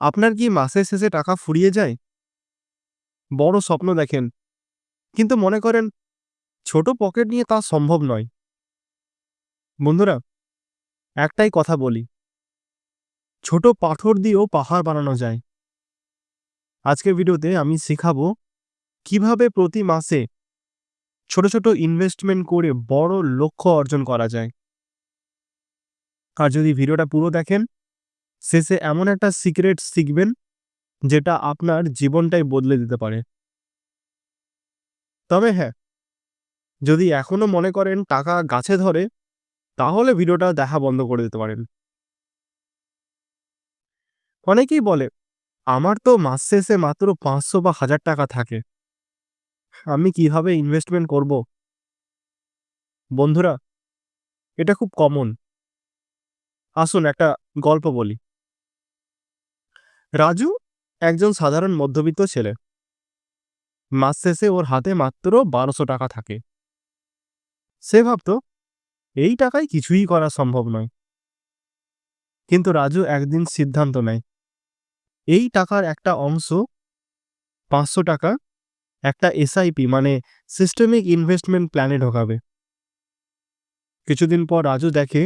আপনার কি মাসের শেষে টাকা ফুরিয়ে যায়? বড় স্বপ্ন দেখেন। কিন্তু মনে করেন, ছোট পকেট নিয়ে তা সম্ভব নয়। বন্ধুরা, একটাই কথা বলি। ছোট পাথর দিয়েও পাহাড় বানানো যায়। আজকের ভিডিওতে আমি শেখাবো কীভাবে প্রতি মাসে ছোট ছোট ইনভেস্টমেন্ট করে বড় লক্ষ্য অর্জন করা যায়। আর যদি ভিডিওটা পুরো দেখেন শেষে এমন একটা সিক্রেট শিখবেন, যেটা আপনার জীবনটাই বদলে দিতে পারে। তবে হ্যাঁ যদি এখনও মনে করেন টাকা গাছে ধরে, তাহলে ভিডিওটা দেখা বন্ধ করে দিতে পারেন। অনেকেই বলে, আমার তো মাস শেষে মাত্র পাঁচশো বা হাজার টাকা থাকে। আমি কীভাবে ইনভেস্টমেন্ট করব? বন্ধুরা, এটা খুব কমন আসুন একটা গল্প বলি। রাজু একজন সাধারণ মধ্যবিত্ত ছেলে। মাস শেষে ওর হাতে মাত্র বারোশো টাকা থাকে। সে ভাবত, এই টাকায় কিছুই করা সম্ভব নয়। কিন্তু রাজু একদিন সিদ্ধান্ত নেয়, এই টাকার একটা অংশ, পাঁচশো টাকা, একটা এসআইপি মানে সিস্টেমিক ইনভেস্টমেন্ট প্ল্যানে ঢোকাবে। কিছুদিন পর রাজু দেখে,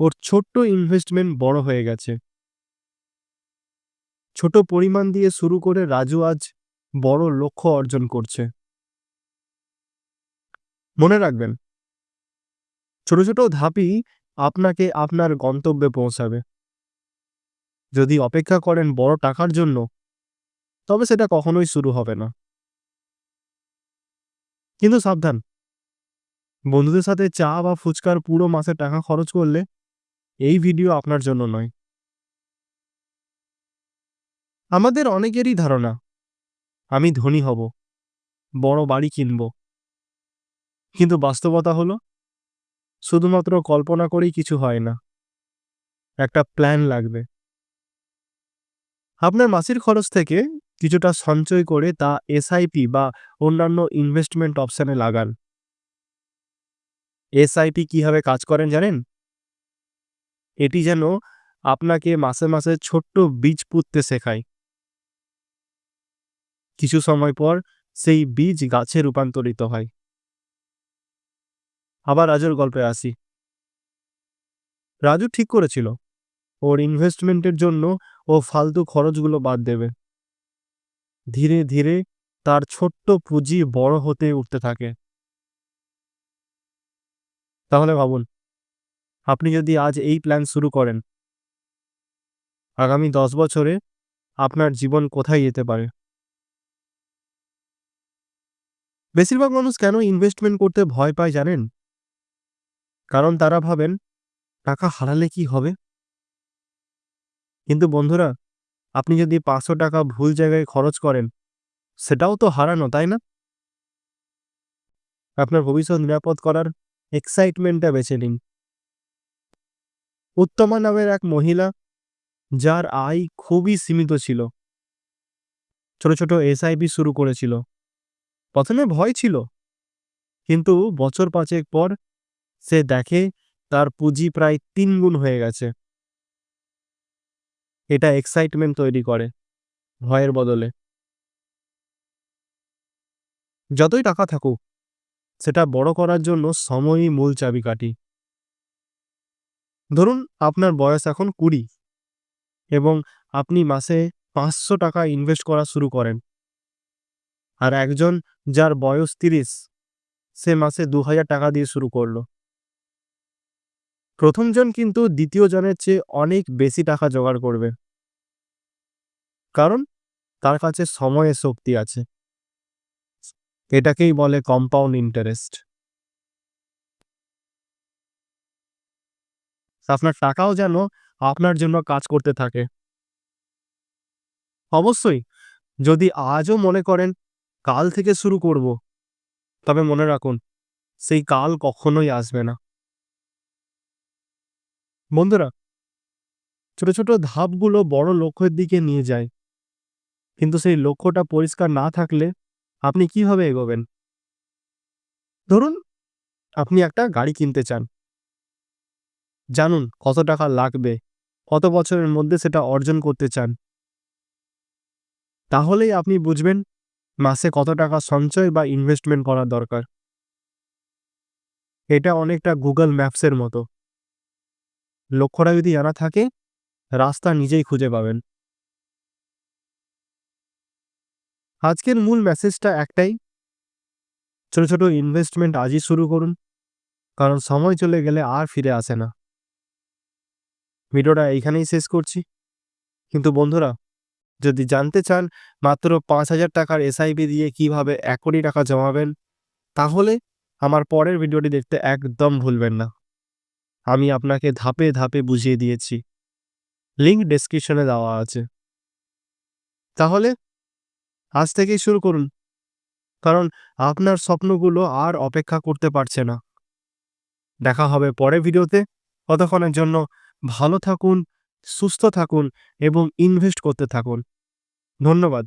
ওর ছোট্ট ইনভেস্টমেন্ট বড় হয়ে গেছে। ছোট পরিমাণ দিয়ে শুরু করে রাজু আজ বড় লক্ষ্য অর্জন করছে। মনে রাখবেন, ছোট ছোট ধাপই আপনাকে আপনার গন্তব্যে পৌঁছাবে। যদি অপেক্ষা করেন বড় টাকার জন্য, তবে সেটা কখনোই শুরু হবে না। কিন্তু সাবধান, বন্ধুদের সাথে চা বা ফুচকার পুরো মাসে টাকা খরচ করলে এই ভিডিও আপনার জন্য নয়। আমাদের অনেকেরই ধারণা, আমি ধনী হব, বড় বাড়ি কিনব। কিন্তু বাস্তবতা হলো, শুধুমাত্র কল্পনা করেই কিছু হয় না, একটা প্ল্যান লাগবে। আপনার মাসির খরচ থেকে কিছুটা সঞ্চয় করে তা এসআইপি বা অন্যান্য ইনভেস্টমেন্ট অপশানে লাগান। এসআইপি কীভাবে কাজ করেন জানেন? এটি যেন আপনাকে মাসে মাসে ছোট্ট বীজ পুঁততে শেখায়। কিছু সময় পর সেই বীজ গাছে রূপান্তরিত হয়। আবার রাজুর গল্পে আসি। রাজু ঠিক করেছিল, ওর ইনভেস্টমেন্টের জন্য ও ফালতু খরচগুলো বাদ দেবে। ধীরে ধীরে তার ছোট্ট পুঁজি বড় হতে উঠতে থাকে। তাহলে ভাবুন, আপনি যদি আজ এই প্ল্যান শুরু করেন, আগামী দশ বছরে আপনার জীবন কোথায় যেতে পারে? বেশিরভাগ মানুষ কেন ইনভেস্টমেন্ট করতে ভয় পায় জানেন? কারণ তারা ভাবেন, টাকা হারালে কি হবে? কিন্তু বন্ধুরা, আপনি যদি পাঁচশো টাকা ভুল জায়গায় খরচ করেন, সেটাও তো হারানো, তাই না? আপনার ভবিষ্যৎ নিরাপদ করার এক্সাইটমেন্টটা বেছে নিন। উত্তমা নামের এক মহিলা, যার আয় খুবই সীমিত ছিল। ছোট ছোট এসআইপি শুরু করেছিল। প্রথমে ভয় ছিল। কিন্তু বছর পাঁচেক পর সে দেখে তার পুঁজি প্রায় তিন গুণ হয়ে গেছে। এটা এক্সাইটমেন্ট তৈরি করে ভয়ের বদলে। যতই টাকা থাকুক, সেটা বড় করার জন্য সময়ই মূল চাবিকাঠি। ধরুন আপনার বয়স এখন কুড়ি এবং আপনি মাসে পাঁচশো টাকা ইনভেস্ট করা শুরু করেন। আর একজন যার বয়স তিরিশ, সে মাসে দু হাজার টাকা দিয়ে শুরু করল। প্রথমজন কিন্তু দ্বিতীয় জনের চেয়ে অনেক বেশি টাকা জোগাড় করবে। কারণ তার কাছে সময়ের শক্তি আছে। এটাকেই বলে কম্পাউন্ড ইন্টারেস্ট আপনার টাকাও যেন আপনার জন্য কাজ করতে থাকে। অবশ্যই, যদি আজও মনে করেন কাল থেকে শুরু করব। তবে মনে রাখুন, সেই কাল কখনোই আসবে না। বন্ধুরা, ছোট ছোট ধাপগুলো বড় লক্ষ্যের দিকে নিয়ে যায়। কিন্তু সেই লক্ষ্যটা পরিষ্কার না থাকলে আপনি কীভাবে এগোবেন? ধরুন, আপনি একটা গাড়ি কিনতে চান। জানুন কত টাকা লাগবে, কত বছরের মধ্যে সেটা অর্জন করতে চান। তাহলেই আপনি বুঝবেন মাসে কত টাকা সঞ্চয় বা ইনভেস্টমেন্ট করা দরকার? এটা অনেকটা গুগল ম্যাপসের মতো। লক্ষ্যটা যদি জানা থাকে, রাস্তা নিজেই খুঁজে পাবেন। আজকের মূল মেসেজটা একটাই। ছোট ছোট ইনভেস্টমেন্ট আজই শুরু করুন, কারণ সময় চলে গেলে আর ফিরে আসে না। ভিডিওটা এইখানেই শেষ করছি। কিন্তু বন্ধুরা যদি জানতে চান মাত্র পাঁচ হাজার টাকার এসআইপি দিয়ে কীভাবে এক কোটি টাকা জমাবেন, তাহলে আমার পরের ভিডিওটি দেখতে একদম ভুলবেন না। আমি আপনাকে ধাপে ধাপে বুঝিয়ে দিয়েছি। লিঙ্ক ডেসক্রিপশনে দেওয়া আছে। তাহলে আজ থেকেই শুরু করুন। কারণ আপনার স্বপ্নগুলো আর অপেক্ষা করতে পারছে না। দেখা হবে পরের ভিডিওতে। ততক্ষণের জন্য ভালো থাকুন, সুস্থ থাকুন এবং ইনভেস্ট করতে থাকুন। ধন্যবাদ।